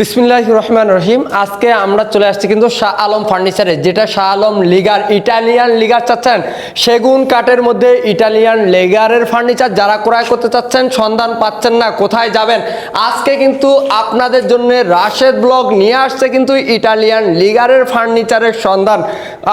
বিসমিল্লাহ রহমান রহিম। আজকে আমরা চলে আসছি কিন্তু শাহ আলম ফার্নিচারে, যেটা শাহ আলম লিগার, ইটালিয়ান লিগার চাচ্ছেন। সেগুন কাঠের মধ্যে ইটালিয়ান লেগারের ফার্নিচার যারা ক্রয় করতে চাচ্ছেন, সন্ধান পাচ্ছেন না, কোথায় যাবেন? আজকে কিন্তু আপনাদের জন্য রাশেদ ব্লগ নিয়ে আসছে কিন্তু ইটালিয়ান লিগারের ফার্নিচারের সন্ধান।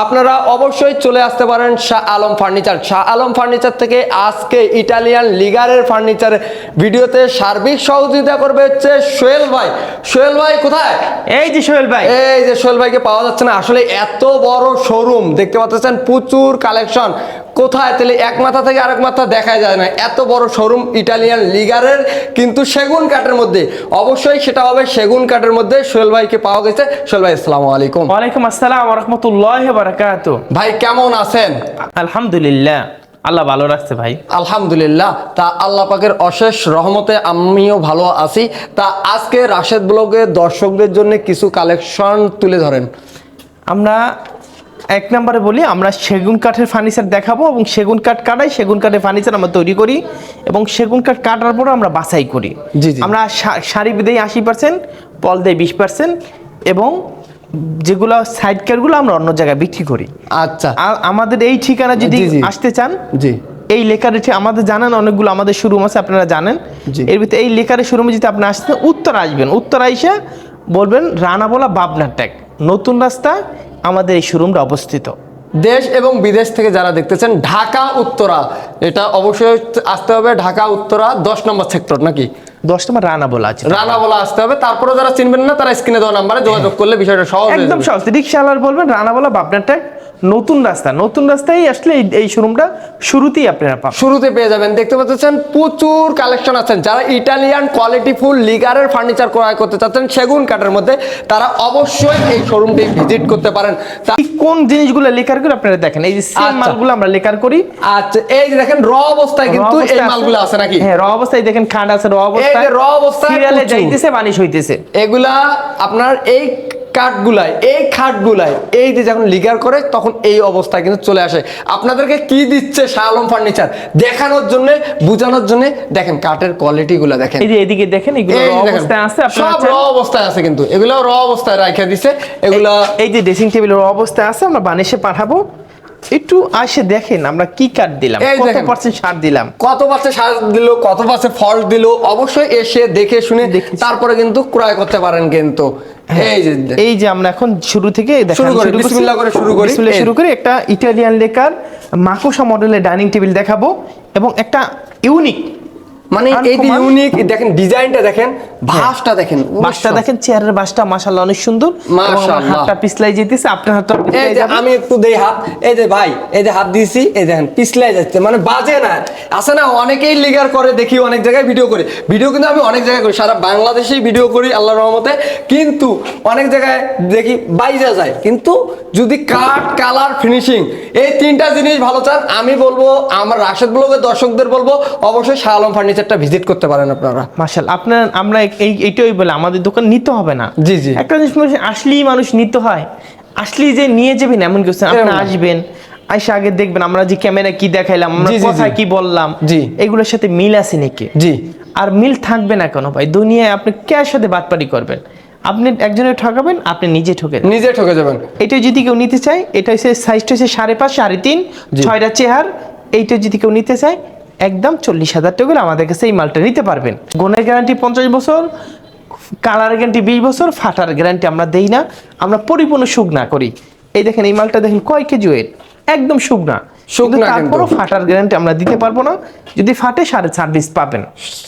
আপনারা অবশ্যই চলে আসতে পারেন শাহ আলম ফার্নিচার। শাহ আলম ফার্নিচার থেকে আজকে ইটালিয়ান লিগারের ফার্নিচারের ভিডিওতে সার্বিক সহযোগিতা করবে হচ্ছে সোহেল ভাই। সোহেল ভাই কোথায়? এই যে সোহেল ভাই। এই যে সোহেল ভাইকে পাওয়া যাচ্ছে না। আসলে এত বড় শোরুম দেখতে পাচ্ছেন প্রচুর কালেকশন কোথায়? তাহলে এক মাথা থেকে আরেক মাথা দেখা যায় না। এত বড় শোরুম ইটালিয়ান লিগারের কিন্তু সেগুন কাঠের মধ্যে। অবশ্যই সেটা হবে সেগুন কাঠের মধ্যে সোহেল ভাইকে পাওয়া গেছে। সোহেল ভাই আসসালামু আলাইকুম। ওয়ালাইকুম আসসালাম রহমতুল্লাহ বারাকাত ভাই কেমন আছেন? আলহামদুলিল্লাহ। আল্লাহ ভালো রাখছে ভাই। আলহামদুলিল্লাহ তা আল্লাহ পাকের অশেষ রহমতে আমিও ভালো আছি। তা আজকে রাশেদ ব্লগের দর্শকদের জন্য কিছু কালেকশন তুলে ধরেন। আমরা এক নম্বরে বলি আমরা সেগুন কাঠের ফার্নিচার দেখাবো এবং সেগুন কাঠ কাটাই সেগুন কাঠের ফার্নিচার আমরা তৈরি করি এবং সেগুন কাঠ কাটার পরে আমরা বাছাই করি। জি, জি। আমরা শা- সারি দেই আশি পার্সেন্ট পল দেই বিশ পার্সেন্ট এবং যেগুলো সাইড কাঠগুলো আমরা অন্য জায়গায় বিক্রি করি। আচ্ছা। আমাদের এই ঠিকানা যদি। আসতে চান জি। এই লেকারে ঠিক আমাদের জানেন অনেকগুলো আমাদের শোরুম আছে আপনারা জানেন। এর ভিতরে এই লেকারের শোরুমে যদি আপনি আসতে উত্তর আসবেন। উত্তর আইসা বলবেন রানাবোলা বাবনার ট্যাগ। নতুন রাস্তা আমাদের এই শোরুমটা অবস্থিত। দেশ এবং বিদেশ থেকে যারা দেখতেছেন ঢাকা উত্তরা এটা অবশ্যই আসতে হবে ঢাকা উত্তরা দশ নম্বর সেক্টর নাকি? দশ নম্বর রানাবোলা আছে। রানা বলা আসতে হবে। তারপরে যারা চিনবেন না তারা স্ক্রিনে দেওয়া নাম্বারে যোগাযোগ করলে বিষয়টা সহজ একদম সহজ। রিক্সাওয়ালার বলবেন রানাবোলা বাবনার ট্যাগ নতুন রাস্তা। নতুন রাস্তায় আসলে এই- শোরুমটা শুরুতেই আপনারা পাবেন। শুরুতে পেয়ে যাবেন। দেখতে পাচ্ছেন প্রচুর কালেকশন আছেন যারা ইটালিয়ান কোয়ালিটি ফুল লিগারের ফার্নিচার ক্রয় করতে চাচ্ছেন সেগুন কাঠের মধ্যে তারা অবশ্যই এই শোরুমটি ভিজিট করতে পারেন। কোন জিনিসগুলো লেকার করে আপনারা দেখেন? এই যে সেম আচ্ছা। মালগুলো আমরা লেকার করি। আচ্ছা এই যে দেখেন র অবস্থায় কিন্তু এই মালগুলো আছে নাকি? হ্যাঁ র অবস্থায় দেখেন খাট আছে র অবস্থায় র অবস্থায় সিরিয়ালে যাইতেছে বানিশ হইতেছে। এগুলা আপনার এই এই এই যে যখন লিগার করে তখন এই কিন্তু চলে আসে। আপনাদেরকে কি দিচ্ছে শাহ আলম ফার্নিচার দেখানোর জন্য বোঝানোর জন্য দেখেন কাঠের কোয়ালিটি গুলা দেখেন। এই যে এদিকে দেখেন এগুলো এই র অবস্থায় আছে সব র অবস্থায় আছে কিন্তু। এগুলো র অবস্থায় রাখা দিছে এগুলা এই যে ড্রেসিং টেবিলের অবস্থায় আছে আমরা বানিশে পাঠাবো। একটু আসে দেখেন আমরা কি কাট দিলাম কত পার্সেন্ট সার দিলাম। কত পার্সেন্ট সার দিল কত পার্সেন্ট ফল দিল অবশ্যই এসে দেখে শুনে তারপরে কিন্তু ক্রয় করতে পারেন কিন্তু। এই যে এই যে আমরা এখন শুরু থেকে শুরু করি, বিসমিল্লাহ করে শুরু করি। শুরু করে একটা ইটালিয়ান লেকার মাকুসা মডেলের ডাইনিং টেবিল দেখাবো এবং একটা ইউনিক মানে এই যে ইউনিক দেখেন ডিজাইনটা দেখেন ভাসটা দেখেন বাসটা দেখেন চেয়ারের মাশাআল্লাহ অনেক সুন্দর। মাশাআল্লাহ। হাতটা পিছলাই যেতেছে আপনার হাতটা পিছলাই যাবে। আমি একটু দেই হাত এই যে ভাই এই যে হাত দিয়েছি এই দেখেন পিছলাই যাচ্ছে মানে বাজে না। আছে না অনেকেই লিগার করে দেখি অনেক জায়গায় ভিডিও করি। ভিডিও কিন্তু আমি অনেক জায়গায় করি সারা বাংলাদেশেই ভিডিও করি আল্লাহর রহমতে। কিন্তু অনেক জায়গায় দেখি বাইজা যায়। কিন্তু যদি কাট কালার ফিনিশিং এই তিনটা জিনিস ভালো চান আমি বলব আমার রাশেদ ব্লগের দর্শকদের বলব অবশ্যই শাহ আলম ফার্নিচারটা ভিজিট করতে পারেন আপনারা। মার্শাল আপনার আমরা এই এইটাই বলে আমাদের দোকান নিতে হবে না। জি, জি। একটা জিনিস আসলেই মানুষ নিতে হয়। আসলেই যে নিয়ে যাবেন এমন কিছু আপনি আসবেন আইসা আগে দেখবেন আমরা যে ক্যামেরা কি দেখাইলাম আমরা জি। কি বললাম জি। এগুলোর সাথে মিল আছে নাকি? জি। আর মিল থাকবে না কেন ভাই? দুনিয়ায় আপনি কার সাথে বাটপারি করবেন? আপনি একজনের ঠকাবেন আপনি নিজে ঠকে নিজে ঠকে যাবেন। এটা যদি কেউ নিতে চায় এটা হচ্ছে সাইজটা হচ্ছে সাড়ে পাঁচ সাড়ে তিন। ছয়টা চেহার এইটা যদি কেউ নিতে চায় একদম চল্লিশ হাজার টাকা আমাদের কাছে এই মালটা নিতে পারবেন। গোনের গ্যারান্টি পঞ্চাশ বছর, কালার গ্যারান্টি বিশ বছর, ফাটার গ্যারান্টি আমরা দেই না। আমরা পরিপূর্ণ শুকনা করি। এই দেখেন, এই মালটা দেখেন কয় কেজি ওয়েট একদম শুকনা। শুকনা। তারপরও ফাটার গ্যারান্টি আমরা দিতে পারব না। যদি ফাটে সার্ভিস পাবেন।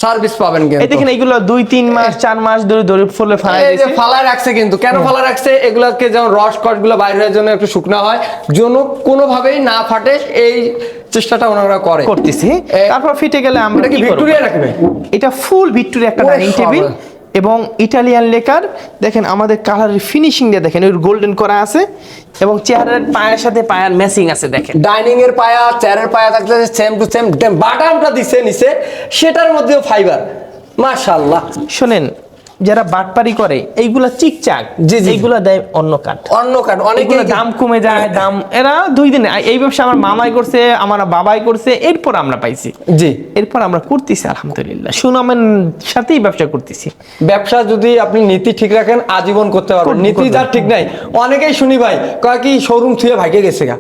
সার্ভিস পাবেন কিন্তু। দেখেন এইগুলো দুই তিন মাস চার মাস ধরে ধরে ফুলে ফালাই এই যে ফালায় রাখছে কিন্তু। কেন। ফালা রাখছে? এগুলাকে যেমন রস কটগুলো বাইরে হওয়ার জন্য একটু শুকনা হয়। যেন কোনোভাবেই না ফাটে এই চেষ্টাটা ওনারা করে। করতেছি। তারপর ফিটে গেলে আমরা কি ভিক্টোরিয়া রাখবে এটা ফুল ভিক্টোরিয়া একটা ডাইনিং টেবিল। এবং ইটালিয়ান লেকার দেখেন আমাদের কালারের ফিনিশিং দিয়ে দেখেন ওই গোল্ডেন করা আছে এবং চেয়ারের পায়ের সাথে পায়ার ম্যাচিং আছে দেখেন। ডাইনিং এর পায়া চেয়ারের পায়া থাকলে সেম টু সেম বাটামটা দিছে নিচে সেটার মধ্যেও ফাইবার মাশাআল্লাহ। শোনেন যারা বাটপারি করে এইগুলা চিকচাক জি। এইগুলা দেয় অন্য কাঠ। অন্য কাঠ অনেকে দাম কমে যায় দাম এরা দুই দিনে এই ব্যবসা আমার মামাই করছে আমার বাবাই করছে এরপর আমরা পাইছি। জি। এরপর আমরা করতেছি আলহামদুলিল্লাহ। সুনামের সাথেই ব্যবসা করতেছি। ব্যবসা যদি আপনি নীতি ঠিক রাখেন আজীবন করতে পারবেন। নীতি যার ঠিক নাই অনেকেই শুনি ভাই কয় কি শোরুম থুয়ে ভাইকে গেছে গা।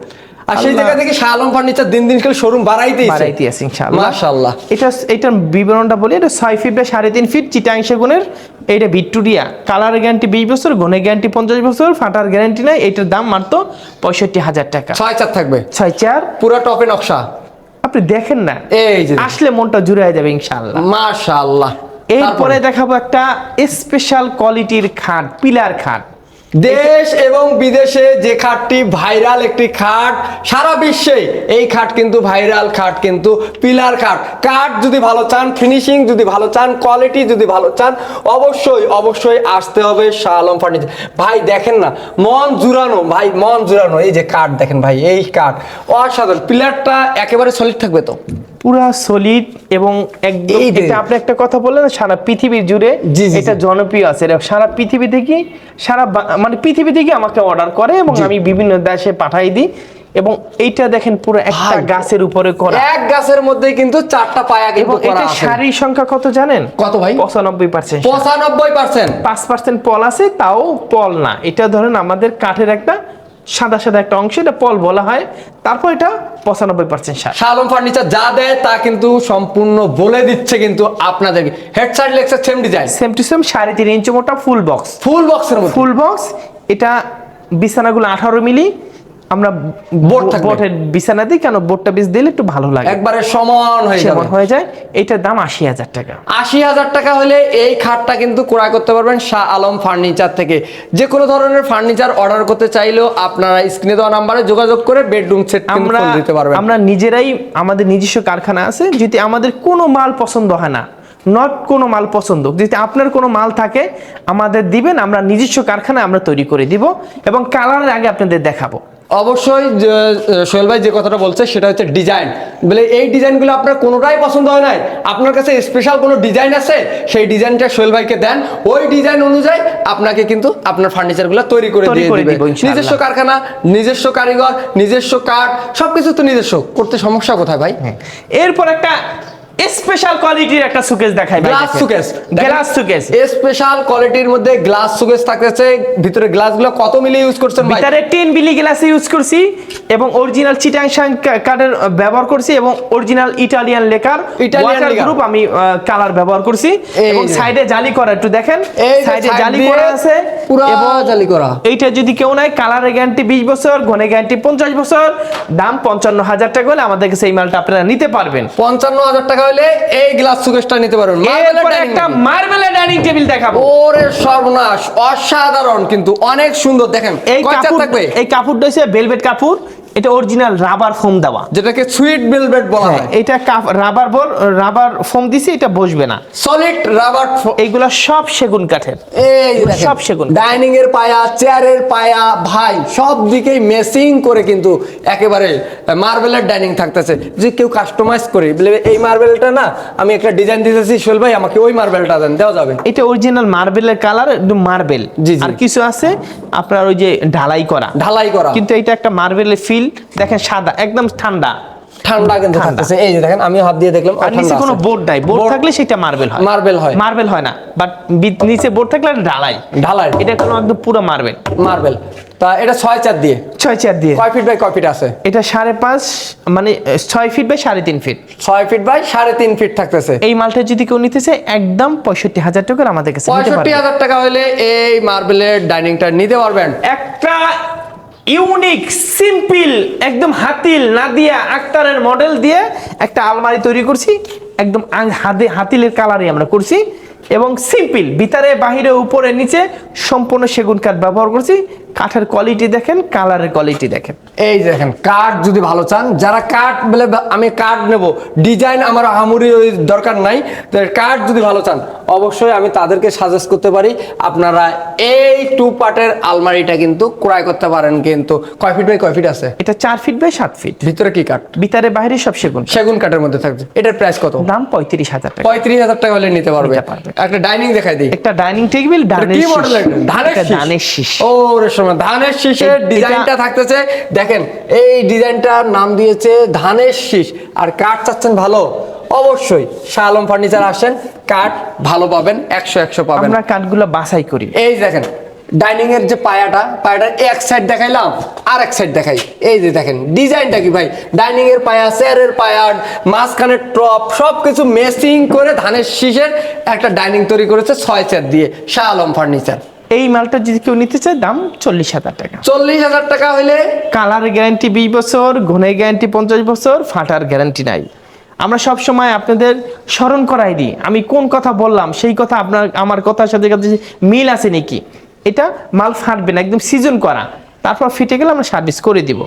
আর সেই। জায়গা থেকে শাহ আলম ফার্নিচার দিন দিন করে শোরুম বাড়াইতেই বাড়াইতে আছে ইনশাআল্লাহ। মাশাআল্লাহ। এটা এটার বিবরণটা বলি এটা ছয় ফিট বা সাড়ে তিন ফিট চিটাং সেগুনের এইটা ভিক্টোরিয়া। কালার গ্যারান্টি বিশ বছর গুণের গ্যারান্টি পঞ্চাশ বছর ফাটার গ্যারান্টি নাই এটার দাম মাত্র পঁয়ষট্টি হাজার টাকা। ছয় চার থাকবে। ছয় চার? পুরো টপে নকশা। আপনি দেখেন না। এই যে। আসলে মনটা জুড়ে যাবে ইনশাআল্লাহ। মাশাআল্লাহ। এরপরে দেখাবো একটা স্পেশাল কোয়ালিটির খাট পিলার খাট। দেশ এবং বিদেশে যে খাটটি ভাইরাল একটি খাট সারা বিশ্বে এই খাট কিন্তু ভাইরাল খাট কিন্তু পিলার খাট। কাঠ যদি ভালো চান ফিনিশিং যদি ভালো চান কোয়ালিটি যদি ভালো চান অবশ্যই অবশ্যই আসতে হবে শাহ আলম ফার্নিচার ভাই দেখেন না মন জুড়ানো ভাই মন জুড়ানো এই যে কাঠ দেখেন ভাই এই কাঠ। অসাধারণ পিলারটা একেবারে সলিড থাকবে তো। পুরা সলিড এবং একদম এটা আপনি একটা কথা বললেন সারা পৃথিবী জুড়ে এটা জনপ্রিয় আছে। সারা পৃথিবী থেকে সারা মানে পৃথিবী থেকে আমাকে অর্ডার করে এবং আমি বিভিন্ন দেশে পাঠাই দিই এবং এইটা দেখেন পুরো একটা গাছের উপরে করা। এক গাছের মধ্যে কিন্তু চারটা পায়া কিন্তু এবং করা এটা শাড়ির সংখ্যা কত জানেন? কত ভাই? পঁচানব্বই পার্সেন্ট পঁচানব্বই পার্সেন্ট পাঁচ পার্সেন্ট পল আছে তাও পল না। এটা ধরেন আমাদের কাঠের একটা সাদা সাদা একটা অংশ এটা পল বলা হয়। তারপর এটা পঁচানব্বই পার্সেন্ট সার। শালম ফার্নিচার যা দেয় তা কিন্তু সম্পূর্ণ বলে দিচ্ছে কিন্তু আপনাদেরকে। Head side লেক্সের same design same to same সাড়ে তিন ইঞ্চি মোটা ফুল বক্স ফুল বক্সের ফুল বক্স এটা বিছানাগুলো আঠারো মিলি আমরা থাকবে। বোর্ডের বিছানা দিই কেন বোর্ডটা বেশ দিলে একটু ভালো লাগে। একবারে সমান হয়ে যাবে। হয়ে যায় এটার দাম আশি হাজার টাকা। আশি হাজার টাকা হলে এই খাটটা কিন্তু ক্রয় করতে পারবেন শাহ আলম ফার্নিচার থেকে। যে কোনো ধরনের ফার্নিচার অর্ডার করতে চাইলেও আপনারা স্ক্রিনে দেওয়া নাম্বারে যোগাযোগ করে বেডরুম সেট আমরা দিতে পারবেন। আমরা নিজেরাই আমাদের নিজস্ব কারখানা আছে যদি আমাদের কোনো মাল পছন্দ হয় না নট কোনো মাল পছন্দ যদি আপনার কোনো মাল থাকে আমাদের দিবেন আমরা নিজস্ব কারখানা আমরা তৈরি করে দিব এবং কালারের আগে আপনাদের দেখাবো। অবশ্যই যে- সোহেল ভাই যে কথাটা বলছে সেটা হচ্ছে ডিজাইন বলে এই ডিজাইনগুলো আপনার কোনোটাই পছন্দ হয় নাই। আপনার কাছে স্পেশাল কোনো ডিজাইন আছে? সেই ডিজাইনটা সোহেল ভাইকে দেন। ওই ডিজাইন অনুযায়ী আপনাকে কিন্তু আপনার ফার্নিচারগুলো তৈরি করে দিয়ে দিবে। নিজস্ব কারখানা নিজস্ব কারিগর নিজস্ব কাঠ সবকিছু তো নিজস্ব। করতে সমস্যা কোথায় ভাই? এরপর একটা স্পেশাল কোয়ালিটির একটা সুকেস দেখাই glass showcase glass showcase special কোয়ালিটির মধ্যে গ্লাস সুকেস থাকতেছে। ভিতরে গ্লাসগুলো কত মিলি ইউজ করছেন ভাই? ভিতরে টেন বিলি গ্লাস ইউজ করছি এবং অরিজিনাল চিটাং কার্ডের ব্যবহার করছি এবং অরিজিনাল ইটালিয়ান লেকার লেকার। গ্রুপ আমি কালার ব্যবহার করছি। এবং সাইডে জালি করা একটু দেখেন। সাইডে জালি করা আছে পুরা জালি করা। এইটা যদি কেউ নাই কালারের গ্যারান্টি বিশ বছর ঘনে গ্যারান্টি পঞ্চাশ বছর দাম পঞ্চান্ন হাজার টাকা হলে আমাদের কাছে এই মালটা আপনারা নিতে পারবেন। পঞ্চান্ন হাজার টাকা হলে এই গ্লাস সুকেশটা নিতে পারবেন। এরপরে একটা। মার্বেলের ডাইনিং টেবিল দেখাবো। ওরে সর্বনাশ অসাধারণ কিন্তু অনেক সুন্দর দেখেন এই কাপড় থাকবে? এই কাপড়টা হচ্ছে ভেলভেট কাপড় এটা অরিজিনাল রাবার ফোম দেওয়া। যেটাকে সুইট ভেলভেট বলা হ্যাঁ, হয়। এটা রাবার বল রাবার ফোম দিছি এটা বসবে না। সলিড রাবার এইগুলা সব সেগুন কাঠের। এই সব সেগুন। ডাইনিং এর পায়া চেয়ারের পায়া ভাই সব দিকেই মেসিং করে কিন্তু একেবারে মার্বেলের ডাইনিং থাকতেছে। যে কেউ কাস্টমাইজ করে বলে এই মার্বেলটা না আমি একটা ডিজাইন দিতেছি সোহেল ভাই আমাকে ওই মার্বেলটা দেন দেওয়া যাবে। এটা অরিজিনাল মার্বেলের কালার একদম মার্বেল। আর কিছু আছে আপনার ওই যে ঢালাই করা। ঢালাই করা। কিন্তু এটা একটা মার্বেলের ফিল দেখেন সাদা একদম ঠান্ডা। ঠান্ডা কিন্তু থাকতেছে। এই যে দেখেন আমি হাত দিয়ে দেখলাম আর নিচে কোনো বোর্ড নাই। বোর্ড থাকলে সেটা মার্বেল হয়। মার্বেল হয়। মার্বেল হয় না। বাট নিচে বোর্ড থাকলে ঢালাই। ঢালাই। এটা কোনো একদম পুরো মার্বেল। মার্বেল। তা এটা ছয় চার দিয়ে। ছয় চার দিয়ে। কয় ফিট বাই কয় ফিট আছে? এটা সাড়ে পাঁচ মানে ছয় ফিট বাই সাড়ে তিন ফিট। ছয় ফিট বাই সাড়ে তিন ফিট থাকতেছে। এই মালটা যদি কেউ নিতেছে একদম পঁয়ষট্টি হাজার টাকা আমাদের কাছে পঁয়ষট্টি হাজার টাকা হলে এই মার্বেলের ডাইনিংটা নিতে পারবেন। একটা ইউনিক, সিম্পল, একদম হাতিল নাদিয়া আক্তারের মডেল দিয়ে একটা আলমারি তৈরি করছি। একদম হাতে হাতিলের কালারই আমরা করছি। এবং সিম্পল, ভিতরে, বাহিরে, উপরে, নিচে সম্পূর্ণ সেগুন কাঠ ব্যবহার করছি। কাঠের কোয়ালিটি দেখেন কালারের কোয়ালিটি দেখেন। এই দেখেন কাঠ যদি ভালো চান যারা কাঠ বলে আমি কাঠ নেব ডিজাইন আমার আহামরি ওই দরকার নাই তো কাঠ যদি ভালো চান অবশ্যই আমি তাদেরকে সাজেস্ট করতে পারি আপনারা এই টু পার্টের আলমারিটা কিন্তু ক্রয় করতে পারেন কিন্তু। কয় ফিট বাই কয় ফিট আছে? এটা চার ফিট বাই সাত ফিট ভিতরে কি কাঠ? ভিতরে বাইরে সব সেগুন। সেগুন কাঠের মধ্যে থাকবে। এটার প্রাইস কত? দাম পঁয়ত্রিশ হাজার টাকা। পঁয়ত্রিশ হাজার টাকা হলে নিতে পারবে। একটা ডাইনিং দেখাই দিই। একটা ডাইনিং টেবিল ডানের শীষ। ধানের শীষ। ও সময়। ধানের শীষের ডিজাইনটা থাকতেছে দেখেন এই ডিজাইনটার নাম দিয়েছে ধানের শীষ। আর কাঠ চাচ্ছেন ভালো? অবশ্যই শাহ আলম ফার্নিচার আসেন কাঠ ভালো পাবেন একশো একশো পাবেন। আমরা কাঠগুলো বাছাই করি। এই দেখেন ডাইনিং এর যে পায়াটা পায়াটার এক সাইড দেখাইলাম আর এক সাইড দেখাই। এই যে দেখেন ডিজাইনটা কি ভাই? ডাইনিং এর পায়া চেয়ারের পায়া মাঝখানে টপ সব কিছু মেসিং করে ধানের শীষের একটা ডাইনিং তৈরি করেছে ছয় চেয়ার দিয়ে শাহ আলম ফার্নিচার। এই মালটা যদি কেউ নিতে চায় দাম চল্লিশ হাজার টাকা। চল্লিশ হাজার টাকা হলে কালার গ্যারান্টি বিশ বছর ঘনের গ্যারান্টি পঞ্চাশ বছর ফাটার গ্যারান্টি নাই। আমরা সব সময় আপনাদের স্মরণ করাই দিই। আমি কোন কথা বললাম সেই কথা আপনার আমার কথার সাথে কাছে মিল আছে নাকি এটা মাল ফাটবে না একদম সিজন করা। তারপর ফিটে গেলে আমরা সার্ভিস করে দিব।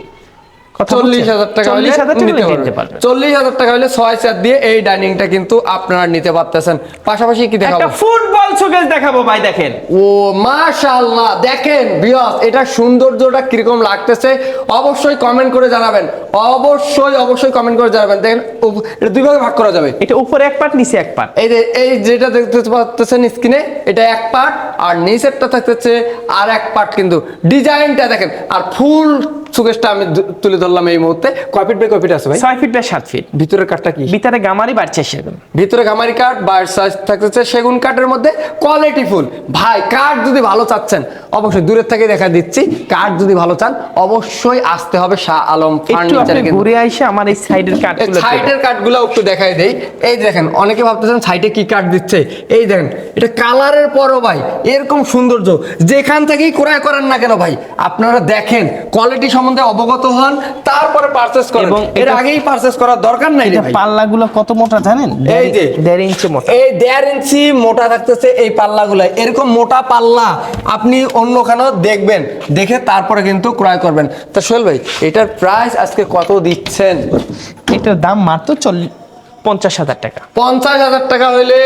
চল্লিশ হাজার টাকা হলে চল্লিশ হাজার টাকা নিতে নিতে পারবেন। পারবেন। চল্লিশ হাজার টাকা হলে ছয় চেয়ার দিয়ে এই ডাইনিংটা কিন্তু আপনারা নিতে পারতেছেন। পাশাপাশি কি দেখাবো? ফুটবল শোকেস দেখাবো ভাই দেখেন। ও মাশাআল্লাহ দেখেন বিয়স এটা সৌন্দর্যটা কীরকম লাগতেছে? অবশ্যই কমেন্ট করে জানাবেন। অবশ্যই অবশ্যই কমেন্ট করে জানাবেন। দেখেন এটা দুই ভাগে ভাগ করা যাবে। এটা উপরে এক পার্ট নিচে এক পার্ট এই যে এই যেটা দেখতে পাচ্ছেন স্ক্রিনে এটা এক পার্ট আর নিচেরটা থাকতেছে আর এক পার্ট কিন্তু। ডিজাইনটা দেখেন আর ফুল সুকেশটা আমি তুলে ধরলাম এই মুহূর্তে। কয় ফিট বাই কয় ফিট আছে ভাই? ছয় ফিট বাই সাত ফিট। ভিতরের কাঠটা কি? ভিতরে গামারি বাড়ছে সেগুন। ভিতরে গামারি কাঠ বা সাইজ থাকতেছে সেগুন কাঠের মধ্যে কোয়ালিটি ফুল। ভাই কাঠ যদি ভালো চাচ্ছেন অবশ্যই দূরের থেকে দেখা দিচ্ছি। কাঠ যদি ভালো চান অবশ্যই আসতে হবে শাহ আলম ফার্নিচার ঘুরে আইসে আমার এই সাইডের কাঠগুলো সাইডের কাঠগুলো একটু দেখাই দেই। এই দেখেন অনেকে ভাবতেছেন সাইডে কি কাঠ দিচ্ছে। এই দেখেন এটা কালারের পরও ভাই এরকম সৌন্দর্য। যেখান থেকেই ক্রয় করেন না কেন ভাই আপনারা দেখেন কোয়ালিটি সম্বন্ধে অবগত হন তারপরে পারচেস করেন। এবং এর আগেই পারচেস করার দরকার নাই ভাই। পাল্লাগুলো কত মোটা জানেন? এই যে। দেড় ইঞ্চি মোটা। এই দেড় ইঞ্চি মোটা থাকতেছে এই পাল্লাগুলো। এরকম মোটা পাল্লা আপনি অন্যখানেও দেখবেন দেখে তারপরে কিন্তু ক্রয় করবেন। তা সোহেল ভাই এটার প্রাইস আজকে কত দিচ্ছেন? এটার দাম মাত্র চল্লিশ পঞ্চাশ হাজার টাকা। পঞ্চাশ হাজার টাকা হইলে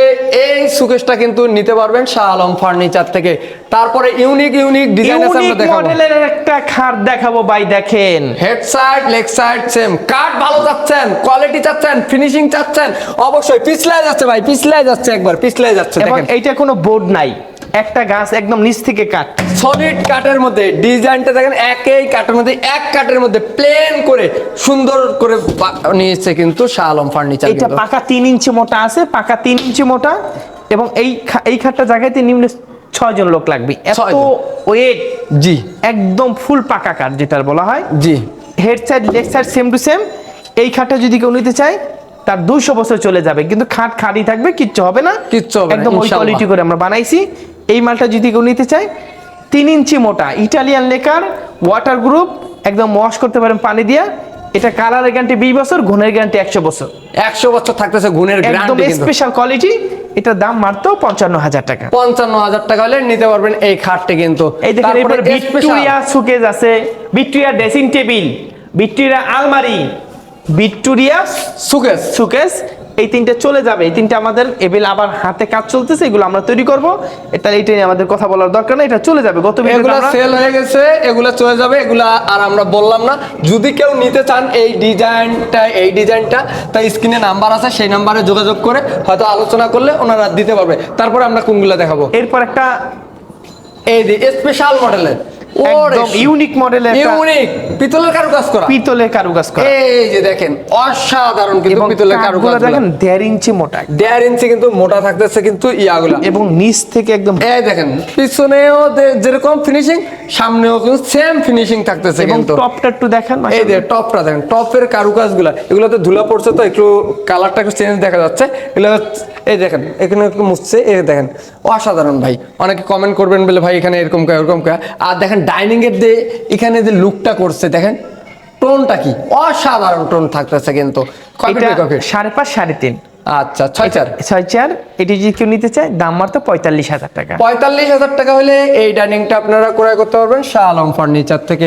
এই সুকেশটা কিন্তু নিতে পারবেন শাহ আলম ফার্নিচার থেকে। তারপরে ইউনিক ইউনিক ডিজাইন আছে আমরা দেখাবো। মডেলের একটা খাট দেখাবো ভাই দেখেন। Head side leg side same কাঠ ভালো চাচ্ছেন কোয়ালিটি চাচ্ছেন ফিনিশিং চাচ্ছেন। অবশ্যই পিছলায় যাচ্ছে ভাই পিছলায় যাচ্ছে একবার পিছলায় যাচ্ছে দেখেন। এইটা কোনো বোর্ড নাই। একটা গাছ একদম নিচ থেকে কাট সলিড কাঠের মধ্যে ডিজাইনটা দেখেন একই কাঠের মধ্যে এক কাঠের মধ্যে প্লেন করে সুন্দর করে নিয়েছে কিন্তু শাহ আলম ফার্নিচার এইটা পাকা তিন ইঞ্চি মোটা আছে পাকা তিন ইঞ্চি মোটা এবং এই এই খাটটা জায়গাতে নিম্নে ছয় জন লোক লাগবে। এত ওয়েট জি। একদম ফুল পাকা কাঠ যেটার বলা হয়। জি। Head side leg side same to same এই খাটটা যদি কেউ নিতে চায় তার দুইশো বছর চলে যাবে। কিন্তু খাট খাড়ি থাকবে কিচ্ছু হবে না। কিচ্ছু হবে একদম ওই কোয়ালিটি করে আমরা বানাইছি। এই মালটা যদি কেউ নিতে চায় তিন ইঞ্চি মোটা ইটালিয়ান লেকার ওয়াটার গ্রুপ একদম ওয়াশ করতে পারেন পানি দিয়া। এটা কালারের গ্যারান্টি বিশ বছর ঘনের গ্যারান্টি একশো বছর। একশো বছর থাকতেছে গুণের একদম স্পেশাল কোয়ালিটি এটার দাম মাত্র পঞ্চান্ন হাজার টাকা। পঞ্চান্ন হাজার টাকা হলে নিতে পারবেন এই খাটটি কিন্তু। এই দেখেন এরপর ভিক্টোরিয়া সুকেজ আছে ভিক্টোরিয়া ড্রেসিং টেবিল ভিক্টোরিয়া আলমারি ভিক্টোরিয়া সুকেস সুকেস এই তিনটে চলে যাবে। এই তিনটে আমাদের এবেল আবার হাতে কাজ চলতেছে এগুলো আমরা তৈরি করব। এটা এইটা নিয়ে আমাদের কথা বলার দরকার নেই এটা চলে যাবে। গত এগুলা সেল হয়ে গেছে এগুলা চলে যাবে এগুলা আর আমরা বললাম না। যদি কেউ নিতে চান এই ডিজাইনটা এই ডিজাইনটা তাই স্ক্রিনে নাম্বার আছে সেই নাম্বারে যোগাযোগ করে হয়তো আলোচনা করলে ওনারা দিতে পারবে। তারপরে আমরা কোনগুলো দেখাবো। এরপর একটা এই যে স্পেশাল মডেলের একদম ইউনিক মডেলের ইউনিক পিতলের কারুকাজ করা। পিতলের কারুকাজ করা। এই যে দেখেন অসাধারণ কিন্তু পিতলের কারুকাজ দেখেন দেড় ইঞ্চি মোটা। দেড় ইঞ্চি কিন্তু মোটা থাকতেছে কিন্তু ইয়াগুলা। এবং নিচ থেকে একদম এই দেখেন পিছনেও যেরকম ফিনিশিং সামনেও কিন্তু সেম ফিনিশিং থাকতেছে কিন্তু। টপটা একটু দেখেন এই যে টপটা দেখেন টপের কারুকাজগুলা। এগুলোতে ধুলা পড়ছে তো একটু কালারটা একটু চেঞ্জ দেখা যাচ্ছে। এগুলো এই দেখেন এখানে একটু মুছছে এই দেখেন। অসাধারণ ভাই অনেকে কমেন্ট করবেন বলে ভাই এখানে এরকম কা এরকম কা আর দেখেন ডাইনিং এর যে এখানে যে লুকটা করছে দেখেন টোনটা কি? অসাধারণ টোন থাকতেছে কিন্তু? সাড়ে পাঁচ সাড়ে তিন। আচ্ছা ছয় চার। ছয় চার এটি যদি কেউ নিতে চায় দাম মাত্র পঁয়তাল্লিশ হাজার টাকা। পঁয়তাল্লিশ হাজার টাকা হলে এই ডাইনিংটা আপনারা ক্রয় করতে পারবেন শাহ আলম ফার্নিচার থেকে